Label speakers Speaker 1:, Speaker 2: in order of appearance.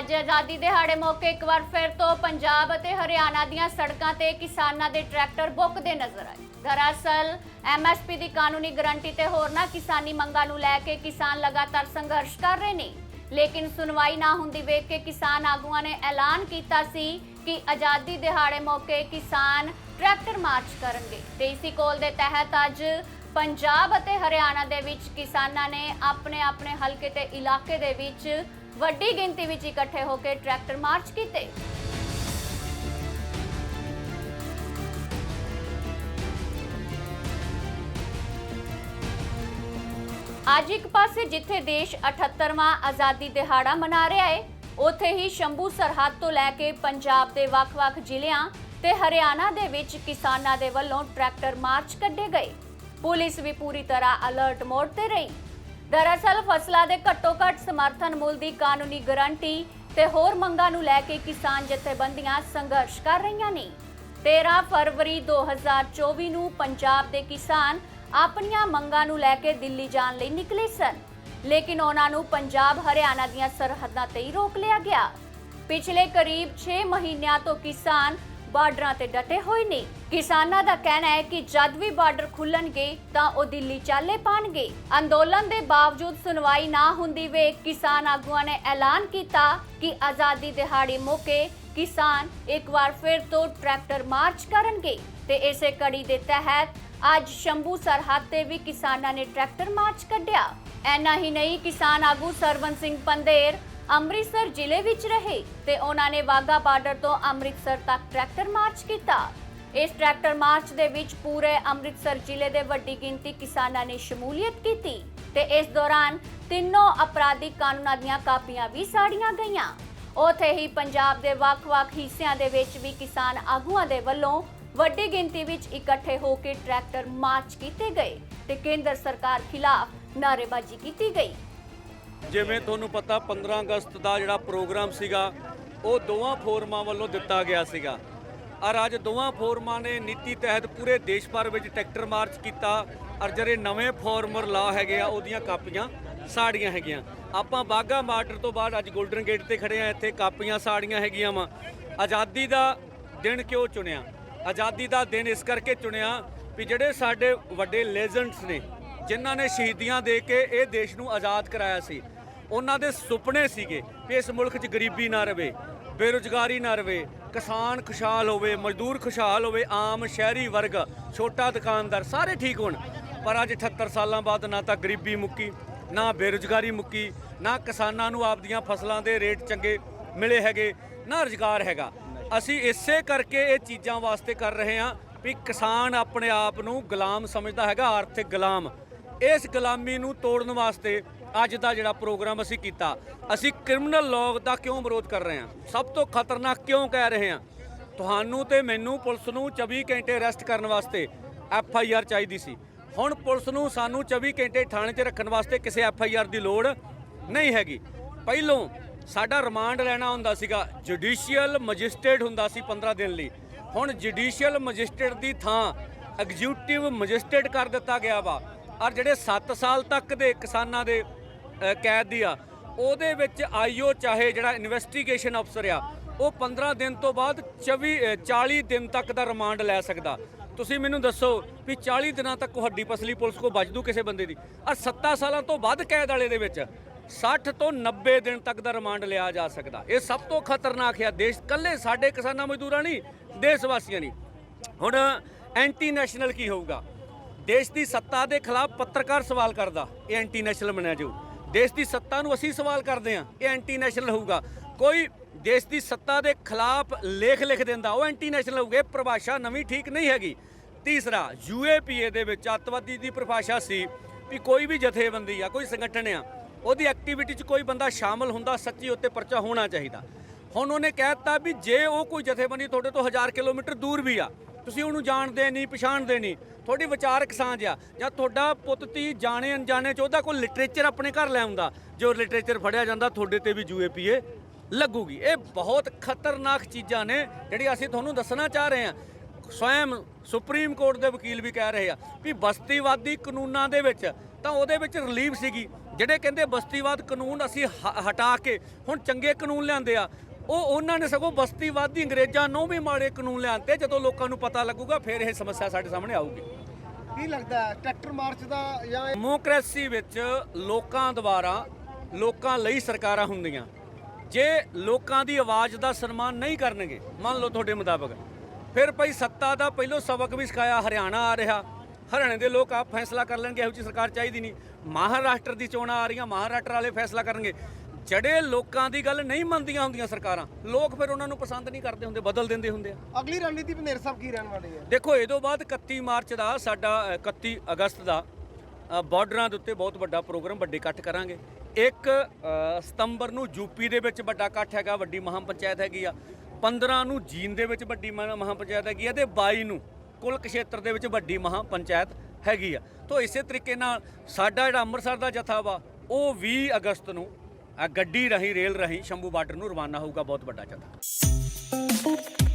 Speaker 1: ਅੱਜ ਆਜ਼ਾਦੀ ਦਿਹਾੜੇ ਮੌਕੇ ਇੱਕ ਵਾਰ ਫਿਰ ਤੋਂ ਪੰਜਾਬ ਅਤੇ ਹਰਿਆਣਾ ਦੀਆਂ ਸੜਕਾਂ ਤੇ ਕਿਸਾਨਾਂ ਦੇ ਟਰੈਕਟਰ ਬੁੱਕਦੇ ਨਜ਼ਰ ਆਏ। ਦਰਅਸਲ ਐਮਐਸਪੀ ਦੀ ਕਾਨੂੰਨੀ ਗਰੰਟੀ ਤੇ ਹੋਰਨਾਂ ਕਿਸਾਨੀ ਮੰਗਾਂ ਨੂੰ ਲੈ ਕੇ ਕਿਸਾਨ ਲਗਾਤਾਰ ਸੰਘਰਸ਼ ਕਰ ਰਹੇ ਨੇ। ਲੇਕਿਨ ਸੁਣਵਾਈ ਨਾ ਹੁੰਦੀ ਵੇਖ ਕੇ ਕਿਸਾਨ ਆਗੂਆਂ ਨੇ ਐਲਾਨ ਕੀਤਾ ਸੀ ਕਿ ਆਜ਼ਾਦੀ ਦਿਹਾੜੇ ਮੌਕੇ ਕਿਸਾਨ ਟਰੈਕਟਰ ਮਾਰਚ ਕਰਨਗੇ। ਦੇਸੀ ਕੋਲ ਦੇ ਤਹਿਤ ਅੱਜ ਪੰਜਾਬ ਅਤੇ ਹਰਿਆਣਾ ਦੇ ਵਿੱਚ ਕਿਸਾਨਾਂ ਨੇ ਆਪਣੇ ਆਪਣੇ ਹਲਕੇ ਤੇ ਇਲਾਕੇ ਦੇ ਵਿੱਚ ਵੱਡੀ ਗਿਣਤੀ ਵਿੱਚ ਇਕੱਠੇ ਹੋ ਕੇ ਟਰੈਕਟਰ ਮਾਰਚ ਕੀਤੇ। ਅੱਜ ਇੱਕ ਪਾਸੇ ਜਿੱਥੇ ਦੇਸ਼ 78ਵਾਂ ਆਜ਼ਾਦੀ ਦਿਹਾੜਾ ਮਨਾ ਰਿਹਾ ਹੈ ਉੱਥੇ ਹੀ ਸ਼ੰਭੂ ਸਰਹੱਦ ਤੋਂ ਲੈ ਕੇ ਪੰਜਾਬ ਦੇ ਵੱਖ-ਵੱਖ ਜ਼ਿਲ੍ਹਿਆਂ ਤੇ ਹਰਿਆਣਾ ਦੇ ਵਿੱਚ ਕਿਸਾਨਾਂ ਦੇ ਵੱਲੋਂ ਟਰੈਕਟਰ ਮਾਰਚ ਕੱਢੇ ਗਏ। ਪੁਲਿਸ ਵੀ ਪੂਰੀ ਤਰ੍ਹਾਂ ਅਲਰਟ ਮੋਡ ਤੇ ਰਹੀ। ਦਰਅਸਲ ਫਸਲਾਂ ਦੇ ਘੱਟੋ-ਘੱਟ ਸਮਰਥਨ ਮੁੱਲ ਦੀ ਕਾਨੂੰਨੀ ਗਾਰੰਟੀ ਤੇ ਹੋਰ ਮੰਗਾਂ ਨੂੰ ਲੈ ਕੇ ਕਿਸਾਨ ਜਥੇਬੰਦੀਆਂ ਸੰਘਰਸ਼ ਕਰ ਰਹੀਆਂ ਨੇ। 13 ਫਰਵਰੀ 2024 ਨੂੰ ਪੰਜਾਬ ਦੇ ਕਿਸਾਨ ਆਪਣੀਆਂ ਮੰਗਾਂ ਨੂੰ ਲੈ ਕੇ ਦਿੱਲੀ ਜਾਣ ਲਈ ਨਿਕਲੇ ਸਨ, ਲੇਕਿਨ ਉਹਨਾਂ ਨੂੰ ਪੰਜਾਬ ਹਰਿਆਣਾ ਦੀਆਂ ਸਰਹੱਦਾਂ ਤੇ ਹੀ ਰੋਕ ਲਿਆ ਗਿਆ। ਪਿਛਲੇ ਕਰੀਬ 6 ਮਹੀਨਿਆਂ ਤੋਂ ਕਿਸਾਨ ਬਾਰਡਰਾਂ ਤੇ ਡਟੇ ਹੋਏ ਨੇ। ਕਿਸਾਨਾਂ ਦਾ ਕਹਿਣਾ ਹੈ ਕਿ ਜਦ ਵੀ ਬਾਰਡਰ ਖੁੱਲਣਗੇ ਤਾਂ ਉਹ ਦਿੱਲੀ ਚਾਲੇ ਪਾਣਗੇ। ਅੰਦੋਲਨ ਦੇ ਬਾਵਜੂਦ ਸੁਣਵਾਈ ਨਾ ਹੁੰਦੀ ਵੇਖ ਕਿਸਾਨ ਆਗੂਆਂ ਨੇ ਐਲਾਨ ਕੀਤਾ ਕਿ ਆਜ਼ਾਦੀ ਦਿਹਾੜੀ ਮੌਕੇ ਕਿਸਾਨ ਇੱਕ ਵਾਰ ਫਿਰ ਤੋਂ ਟਰੈਕਟਰ ਮਾਰਚ ਕਰਨਗੇ ਤੇ ਇਸੇ ਕੜੀ ਦੇ ਤਹਿਤ ਅੱਜ ਸ਼ੰਭੂ ਸਰਹੱਦ ਤੇ ਵੀ ਕਿਸਾਨਾਂ ਨੇ ਟਰੈਕਟਰ ਮਾਰਚ ਕੱਢਿਆ। ਐਨਾ ਹੀ ਨਹੀਂ, ਕਿਸਾਨ ਆਗੂ ਸਰਵਨ ਸਿੰਘ ਪੰਦੇਰ ਅੰਮ੍ਰਿਤਸਰ ਜ਼ਿਲ੍ਹੇ ਵਿੱਚ ਰਹੇ ਤੇ ਉਹਨਾਂ ਨੇ ਵਾਗਾ ਬਾਰਡਰ ਤੋਂ ਅੰਮ੍ਰਿਤਸਰ ਤੱਕ ਟਰੈਕਟਰ ਮਾਰਚ ਕੀਤਾ। ਇਸ ਟਰੈਕਟਰ ਮਾਰਚ ਦੇ ਵਿੱਚ ਪੂਰੇ ਅੰਮ੍ਰਿਤਸਰ ਜ਼ਿਲ੍ਹੇ ਦੇ ਵੱਡੀ ਗਿਣਤੀ ਕਿਸਾਨਾਂ ਨੇ ਸ਼ਮੂਲੀਅਤ ਕੀਤੀ ਤੇ ਇਸ ਦੌਰਾਨ ਤਿੰਨੋਂ ਅਪਰਾਧਿਕ ਕਾਨੂੰਨਾਂ ਦੀਆਂ ਕਾਪੀਆਂ ਵੀ ਸਾੜੀਆਂ ਗਈਆਂ। ਉਥੇ ਹੀ ਪੰਜਾਬ ਦੇ ਵੱਖ-ਵੱਖ ਹਿੱਸਿਆਂ ਦੇ ਵਿੱਚ ਵੀ ਕਿਸਾਨ ਆਗੂਆਂ ਦੇ ਵੱਲੋਂ ਵੱਡੀ ਗਿਣਤੀ ਵਿੱਚ ਇਕੱਠੇ ਹੋ ਕੇ ਟਰੈਕਟਰ ਮਾਰਚ ਕੀਤੇ ਗਏ ਤੇ ਕੇਂਦਰ ਸਰਕਾਰ ਖਿਲਾਫ ਨਾਅਰੇਬਾਜ਼ੀ ਕੀਤੀ ਗਈ।
Speaker 2: ਜਿਵੇਂ ਤੁਹਾਨੂੰ ਪਤਾ 15 ਅਗਸਤ ਦਾ ਜਿਹੜਾ ਪ੍ਰੋਗਰਾਮ ਸੀਗਾ, ਉਹ ਦੋਵਾਂ ਫੋਰਮਾਂ ਵੱਲੋਂ ਦਿੱਤਾ ਗਿਆ ਸੀਗਾ। ਔਰ ਅੱਜ ਦੋਵਾਂ ਫੋਰਮਾਂ ਨੇ ਨੀਤੀ ਤਹਿਤ ਪੂਰੇ ਦੇਸ਼ ਭਰ ਵਿੱਚ ਟਰੈਕਟਰ ਮਾਰਚ ਕੀਤਾ ਔਰ ਜਿਹੜੇ ਨਵੇਂ ਫਾਰਮਰ ਲਾ ਹੈਗੇ ਆ, ਉਹਦੀਆਂ ਕਾਪੀਆਂ ਸਾੜੀਆਂ ਹੈਗੀਆਂ। ਆਪਾਂ ਬਾਗਾ ਮਾਰਟਰ ਤੋਂ ਬਾਅਦ ਅੱਜ 골ਡਨ ਗੇਟ ਤੇ ਖੜੇ ਆ, ਇੱਥੇ ਕਾਪੀਆਂ ਸਾੜੀਆਂ ਹੈਗੀਆਂ ਵਾ। ਆਜ਼ਾਦੀ ਦਾ ਦਿਨ ਕਿਉਂ ਚੁਣਿਆ? ਆਜ਼ਾਦੀ ਦਾ ਦਿਨ ਇਸ ਕਰਕੇ ਚੁਣਿਆ ਵੀ ਜਿਹੜੇ ਸਾਡੇ ਵੱਡੇ ਲੈਜੈਂਡਸ ਨੇ, ਜਿਨ੍ਹਾਂ ਨੇ ਸ਼ਹੀਦੀਆਂ ਦੇ ਕੇ ਇਹ ਦੇਸ਼ ਨੂੰ ਆਜ਼ਾਦ ਕਰਾਇਆ ਸੀ ਉਹਨਾਂ ਦੇ ਸੁਪਨੇ ਸੀਗੇ ਕਿ ਇਸ ਮੁਲਕ 'ਚ ਗਰੀਬੀ ਨਾ ਰਵੇ, ਬੇਰੁਜ਼ਗਾਰੀ ਨਾ ਰਵੇ, ਕਿਸਾਨ ਖੁਸ਼ਹਾਲ ਹੋਵੇ, ਮਜ਼ਦੂਰ ਖੁਸ਼ਹਾਲ ਹੋਵੇ, ਆਮ ਸ਼ਹਿਰੀ ਵਰਗ, ਛੋਟਾ ਦੁਕਾਨਦਾਰ ਸਾਰੇ ਠੀਕ ਹੋਣ। ਪਰ ਅੱਜ 78 ਸਾਲਾਂ ਬਾਅਦ ਨਾ ਤਾਂ ਗਰੀਬੀ ਮੁੱਕੀ, ਨਾ ਬੇਰੁਜ਼ਗਾਰੀ ਮੁੱਕੀ, ਨਾ ਕਿਸਾਨਾਂ ਨੂੰ ਆਪਦੀਆਂ ਫਸਲਾਂ ਦੇ ਰੇਟ ਚੰਗੇ ਮਿਲੇ ਹੈਗੇ, ਨਾ ਰੁਜ਼ਗਾਰ ਹੈਗਾ। ਅਸੀਂ ਇਸੇ ਕਰਕੇ ਇਹ ਚੀਜ਼ਾਂ ਵਾਸਤੇ ਕਰ ਰਹੇ ਹਾਂ ਵੀ ਕਿਸਾਨ ਆਪਣੇ ਆਪ ਨੂੰ ਗੁਲਾਮ ਸਮਝਦਾ ਹੈਗਾ, ਆਰਥਿਕ ਗੁਲਾਮ। ਇਸ ਗੁਲਾਮੀ ਨੂੰ ਤੋੜਨ ਵਾਸਤੇ ਅੱਜ ਦਾ ਜਿਹੜਾ ਪ੍ਰੋਗਰਾਮ ਅਸੀਂ ਕੀਤਾ, ਅਸੀਂ ਕ੍ਰਿਮੀਨਲ ਲਾਅ ਦਾ ਕਿਉਂ ਵਿਰੋਧ ਕਰ ਰਹੇ ਹਾਂ? ਸਭ ਤੋਂ ਖਤਰਨਾਕ ਕਿਉਂ ਕਹਿ ਰਹੇ ਹਾਂ? ਤੁਹਾਨੂੰ ਤੇ ਮੈਨੂੰ ਪੁਲਿਸ ਨੂੰ 24 ਘੰਟੇ ਅਰੈਸਟ ਕਰਨ ਵਾਸਤੇ ਐਫ ਆਈ ਆਰ ਚਾਹੀਦੀ ਸੀ। ਹੁਣ ਪੁਲਿਸ ਨੂੰ ਸਾਨੂੰ 24 ਘੰਟੇ ਥਾਣੇ 'ਚ ਰੱਖਣ ਵਾਸਤੇ ਕਿਸੇ ਐਫ ਆਈ ਆਰ ਦੀ ਲੋੜ ਨਹੀਂ ਹੈਗੀ। ਪਹਿਲੋਂ ਸਾਡਾ ਰਿਮਾਂਡ ਲੈਣਾ ਹੁੰਦਾ ਸੀਗਾ, ਜੁਡੀਸ਼ੀਅਲ ਮੈਜਿਸਟ੍ਰੇਟ ਹੁੰਦਾ ਸੀ 15 ਦਿਨ ਲਈ। ਹੁਣ ਜੁਡੀਸ਼ੀਅਲ ਮੈਜਿਸਟ੍ਰੇਟ ਦੀ ਥਾਂ ਐਗਜ਼ੀਕਿਊਟਿਵ ਮੈਜਿਸਟ੍ਰੇਟ ਕਰ ਦਿੱਤਾ ਗਿਆ ਵਾ। ਔਰ ਜਿਹੜੇ 7 ਸਾਲ ਤੱਕ ਦੇ ਕਿਸਾਨਾਂ ਦੇ ਕੈਦ ਦੀ ਆ। ਉਹਦੇ ਵਿੱਚ ਆਈਓ ਚਾਹੇ ਜਿਹੜਾ ਇਨਵੈਸਟੀਗੇਸ਼ਨ ਅਫਸਰ ਆ ਉਹ 15 ਦਿਨ ਤੋਂ ਬਾਅਦ 24 ਅ, 40 ਦਿਨ ਤੱਕ ਦਾ ਰਿਮਾਂਡ ਲੈ ਸਕਦਾ। ਤੁਸੀਂ ਮੈਨੂੰ ਦੱਸੋ ਵੀ 40 ਦਿਨਾਂ ਤੱਕ ਉਹ ਹੱਡੀ ਪਸਲੀ ਪੁਲਿਸ ਕੋ ਬਚ ਦੂ ਕਿਸੇ ਬੰਦੇ ਦੀ? ਆ 7 ਸਾਲਾਂ ਤੋਂ ਵੱਧ ਕੈਦ ਵਾਲੇ ਦੇ ਵਿੱਚ 60 ਤੋਂ 90 ਦਿਨ ਤੱਕ ਦਾ ਰਿਮਾਂਡ ਲਿਆ ਜਾ ਸਕਦਾ। ਇਹ ਸਭ ਤੋਂ ਖਤਰਨਾਕ ਹੈ। ਦੇਸ਼ ਕੱਲੇ ਸਾਡੇ ਕਿਸਾਨਾਂ ਮਜ਼ਦੂਰਾਂ ਨਹੀਂ ਦੇਸ਼ ਵਾਸੀਆਂ ਨਹੀਂ। ਹੁਣ ਐਂਟੀ ਨੈਸ਼ਨਲ ਕੀ ਹੋਊਗਾ? ਦੇਸ਼ ਦੀ ਸੱਤਾ ਦੇ ਖਿਲਾਫ ਪੱਤਰਕਾਰ ਸਵਾਲ ਕਰਦਾ ਇਹ ਐਂਟੀ ਨੈਸ਼ਨਲ ਮੰਨਿਆ ਜਾਊ। ਦੇਸ਼ ਦੀ ਸੱਤਾ ਨੂੰ ਅਸੀਂ ਸਵਾਲ ਕਰਦੇ ਹਾਂ, ਇਹ ਐਂਟੀ ਨੈਸ਼ਨਲ ਹੋਊਗਾ। ਕੋਈ ਦੇਸ਼ ਦੀ ਸੱਤਾ ਦੇ ਖਿਲਾਫ ਲੇਖ ਲਿਖ ਦਿੰਦਾ, ਉਹ ਐਂਟੀ ਨੈਸ਼ਨਲ ਹੋਊਗਾ, ਇਹ ਪਰਿਭਾਸ਼ਾ ਨਵੀਂ ਠੀਕ ਨਹੀਂ ਹੈਗੀ। ਤੀਸਰਾ ਯੂਏਪੀਏ ਦੇ ਵਿੱਚ ਅੱਤਵਾਦੀ ਦੀ ਪਰਿਭਾਸ਼ਾ ਸੀ ਵੀ ਕੋਈ ਵੀ ਜਥੇਬੰਦੀ ਆ, ਕੋਈ ਸੰਗਠਨ ਆ, ਉਹਦੀ ਐਕਟੀਵਿਟੀ 'ਚ ਕੋਈ ਬੰਦਾ ਸ਼ਾਮਲ ਹੁੰਦਾ, ਸੱਚੀ ਉੱਤੇ ਪਰਚਾ ਹੋਣਾ ਚਾਹੀਦਾ। ਹੁਣ ਉਹਨੇ ਕਹਿ ਦਿੱਤਾ ਵੀ ਜੇ ਉਹ ਕੋਈ ਜਥੇਬੰਦੀ ਤੁਹਾਡੇ ਤੋਂ 1000 ਕਿਲੋਮੀਟਰ ਦੂਰ ਵੀ ਆ ਤੁਸੀਂ ਉਹਨੂੰ ਜਾਣਦੇ ਨਹੀਂ, ਪਛਾਣਦੇ ਨਹੀਂ। ਤੁਹਾਡੀ ਵਿਚਾਰਕ ਸਾਂਝ ਆ। ਜਾਂ ਤੁਹਾਡਾ ਪੁੱਤ ਤੀ ਜਾਣੇ ਅਣਜਾਣੇ ਚ, ਉਹਦਾ ਕੋਈ ਲਿਟਰੇਚਰ ਆਪਣੇ ਘਰ ਲੈ ਆਉਂਦਾ। ਜੋ ਲਿਟਰੇਚਰ ਫੜਿਆ ਜਾਂਦਾ, ਤੁਹਾਡੇ ਤੇ ਵੀ ਯੂਏਪੀਏ ਲੱਗੂਗੀ। ਇਹ ਬਹੁਤ ਖਤਰਨਾਕ ਚੀਜ਼ਾਂ ਨੇ ਜਿਹੜੀ ਅਸੀਂ ਤੁਹਾਨੂੰ ਦੱਸਣਾ ਚਾਹ ਰਹੇ ਹਾਂ। ਸਵੈਮ ਸੁਪਰੀਮ ਕੋਰਟ ਦੇ ਵਕੀਲ ਵੀ ਕਹਿ ਰਹੇ ਆ ਵੀ ਬਸਤੀਵਾਦੀ ਕਾਨੂੰਨਾਂ ਦੇ ਵਿੱਚ, ਤਾਂ ਉਹਦੇ ਵਿੱਚ ਰਿਲੀਫ ਸੀਗੀ। ਜਿਹੜੇ ਕਹਿੰਦੇ ਬਸਤੀਵਾਦ ਕਾਨੂੰਨ ਅਸੀਂ ਹ- ਹਟਾ ਕੇ ਹੁਣ ਚੰਗੇ ਕਾਨੂੰਨ ਲਿਆਂਦੇ ਆ ਉਹ ਉਹਨਾਂ ਨੇ ਸਗੋਂ ਬਸਤੀਵਾਦੀ ਅੰਗਰੇਜ਼ਾਂ ਨੂੰ ਵੀ ਮਾੜੇ ਕਾਨੂੰਨ ਲਿਆਂਤੇ ਜਦੋਂ ਲੋਕਾਂ ਨੂੰ ਪਤਾ ਲੱਗੂਗਾ ਫਿਰ ਇਹ ਸਮੱਸਿਆ ਸਾਡੇ ਸਾਹਮਣੇ ਆਊਗੀ।
Speaker 3: ਕੀ ਲੱਗਦਾ ਟਰੈਕਟਰ ਮਾਰਚ ਦਾ ਜਾਂ
Speaker 2: ਡੈਮੋਕ੍ਰੇਸੀ ਵਿੱਚ ਲੋਕਾਂ ਦੁਆਰਾ ਲੋਕਾਂ ਲਈ ਸਰਕਾਰਾਂ ਹੁੰਦੀਆਂ। ਜੇ ਲੋਕਾਂ ਦੀ ਆਵਾਜ਼ ਦਾ ਸਨਮਾਨ ਨਹੀਂ ਕਰਨਗੇ ਮੰਨ ਲਓ ਤੁਹਾਡੇ ਮੁਤਾਬਕ ਫਿਰ ਭਈ ਸੱਤਾ ਦਾ ਪਹਿਲੋ ਸਬਕ ਵੀ ਸਿਖਾਇਆ ਹਰਿਆਣਾ ਆ ਰਿਹਾ। ਹਰਿਆਣੇ ਦੇ ਲੋਕ ਆਪ ਫੈਸਲਾ ਕਰ ਲੈਣਗੇ ਇਹੋ ਜਿਹੀ ਸਰਕਾਰ ਚਾਹੀਦੀ ਨਹੀਂ। ਮਹਾਰਾਸ਼ਟਰ ਦੀ ਚੋਣਾਂ ਆ ਰਹੀਆਂ ਮਹਾਰਾਸ਼ਟਰ ਵਾਲੇ ਫੈਸਲਾ ਕਰਨਗੇ। ਜਿਹੜੇ ਲੋਕਾਂ ਦੀ ਗੱਲ ਨਹੀਂ ਮੰਨਦੀਆਂ ਹੁੰਦੀਆਂ ਸਰਕਾਰਾਂ। ਲੋਕ ਫਿਰ ਉਹਨਾਂ ਨੂੰ ਪਸੰਦ ਨਹੀਂ ਕਰਦੇ ਹੁੰਦੇ ਬਦਲ ਦਿੰਦੇ ਹੁੰਦੇ ਆ।
Speaker 3: ਅਗਲੀ ਰਣਨੀਤੀ ਬਨੇਰ ਸਾਹਿਬ ਕੀ ਰਹਿਣ ਵਾਲੀ ਹੈ
Speaker 2: ਦੇਖੋ ਇਹ ਤੋਂ ਬਾਅਦ 31 ਮਾਰਚ ਦਾ ਸਾਡਾ ਅ, 31 ਅਗਸਤ ਦਾ ਬਾਰਡਰਾਂ ਦੇ ਉੱਤੇ ਬਹੁਤ ਵੱਡਾ ਪ੍ਰੋਗਰਾਮ ਵੱਡੇ ਇਕੱਠ ਕਰਾਂਗੇ। ਇੱਕ ਸਤੰਬਰ ਨੂੰ ਯੂਪੀ ਦੇ ਵਿੱਚ ਵੱਡਾ ਇਕੱਠ ਹੈਗਾ ਵੱਡੀ ਮਹਾਂ ਪੰਚਾਇਤ ਹੈਗੀ ਆ। 15 ਨੂੰ ਜੀਨ ਦੇ ਵਿੱਚ ਵੱਡੀ ਮਹਾਂ ਪੰਚਾਇਤ ਹੈਗੀ ਆ ਤੇ 22 ਨੂੰ ਕੁੱਲ ਖੇਤਰ ਦੇ ਵਿੱਚ ਵੱਡੀ ਮਹਾਂ ਪੰਚਾਇਤ ਹੈਗੀ ਆ। ਤੋਂ ਇਸੇ ਤਰੀਕੇ ਨਾਲ ਸਾਡਾ ਜਿਹੜਾ ਅੰਮ੍ਰਿਤਸਰ ਦਾ ਜਥਾ ਵਾ ਉਹ 20 ਅਗਸਤ ਨੂੰ ਗੱਡੀ ਰਾਹੀਂ ਰੇਲ ਰਾਹੀਂ ਸ਼ੰਭੂ ਬਾਰਡਰ ਨੂੰ ਰਵਾਨਾ ਹੋਊਗਾ ਬਹੁਤ ਵੱਡਾ ਜਥਾ